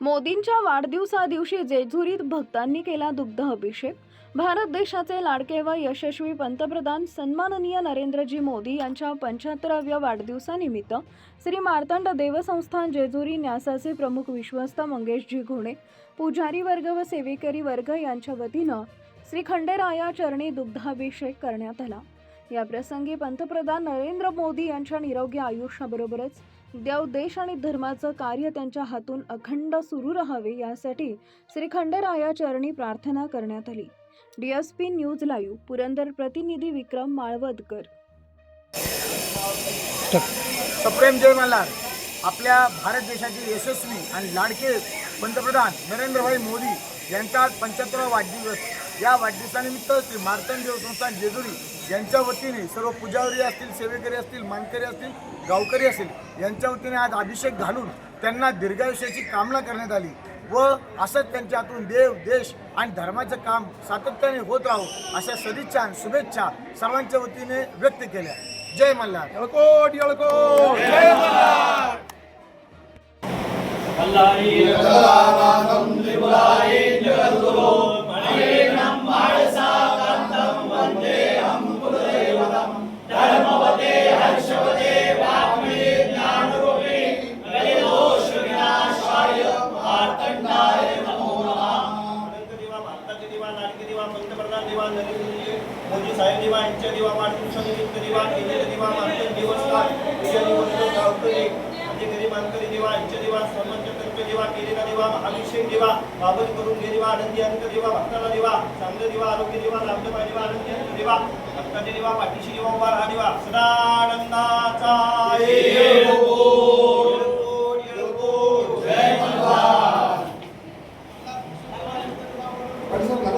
मोदींच्या वाढदिवसा दिवशी जेजुरीत भक्तांनी केला दुग्ध अभिषेक. भारत देशाचे लाडके व यशस्वी पंतप्रधान सन्माननीय नरेंद्रजी मोदी यांच्या पंच्याहत्तराव्या वाढदिवसानिमित्त श्री मार्तंड देवसंस्थान जेजुरी न्यासाचे प्रमुख विश्वस्त मंगेशजी घोणे पुजारी वर्ग व सेवेकरी वर्ग यांच्या वतीनं श्री खंडेराया चरणी दुग्धाभिषेक करण्यात आला. या प्रसंगी पंतप्रधान नरेंद्र मोदी यांच्या निरोगी आयुष्याबरोबरच देव देश आणि धर्माचं कार्य त्यांच्या हातून अखंड सुरू राहावे यासाठी श्री खंडराया चरणी प्रार्थना करण्यात आली. डीएसपी न्यूज लाईव्ह पुरंदर प्रतिनिधी विक्रम माळवदकर. सप्रेम जय मल्हार. आपल्या भारत देशाचे यशस्वी आणि लाडके पंतप्रधान नरेंद्रभाई मोदी यांचा आज पंच्याहत्तरावा वाढदिवस. या वाढदिवसानिमित्त श्री मार्तंड देव संस्थान जेजुरी यांच्या वतीने सर्व पुजारी असतील सेवेकरी असतील मानकरी असतील गावकरी असतील यांच्या वतीने आज अभिषेक घालून त्यांना दीर्घायुष्याची कामना करण्यात आली व असंच त्यांच्या हातून देव देश आणि धर्माचं काम सातत्याने होत राहो अशा सदिच्छा आणि शुभेच्छा सर्वांच्या वतीने व्यक्त केल्या. जय मल्हार. येळकोट येळकोट. दिवा लाडके दिवा पंतप्रधान दिवा नरेंद्र मोदी साहेब दिवा यांच्या दिवा वाढदिवसानिमित्त दिवा केलेले दिवा मानकरी दिवस विजयी वंदन गावकरी अधिकारी मानकरी दिवा यांच्या दिवा सर्वचक्रचे दिवा केलेला दिवा अभिषेक दिवा बाबत करून घे दिवा आनंदी अंक दिवा भक्ताला दिवा चांगलं दिवा आरोग्य दिवा लाभदमा दिवा आनंदी अंक दिवा भक्ताचे दिवा पाठीशी दिवा उभा हा दिवा सदानंदाचा.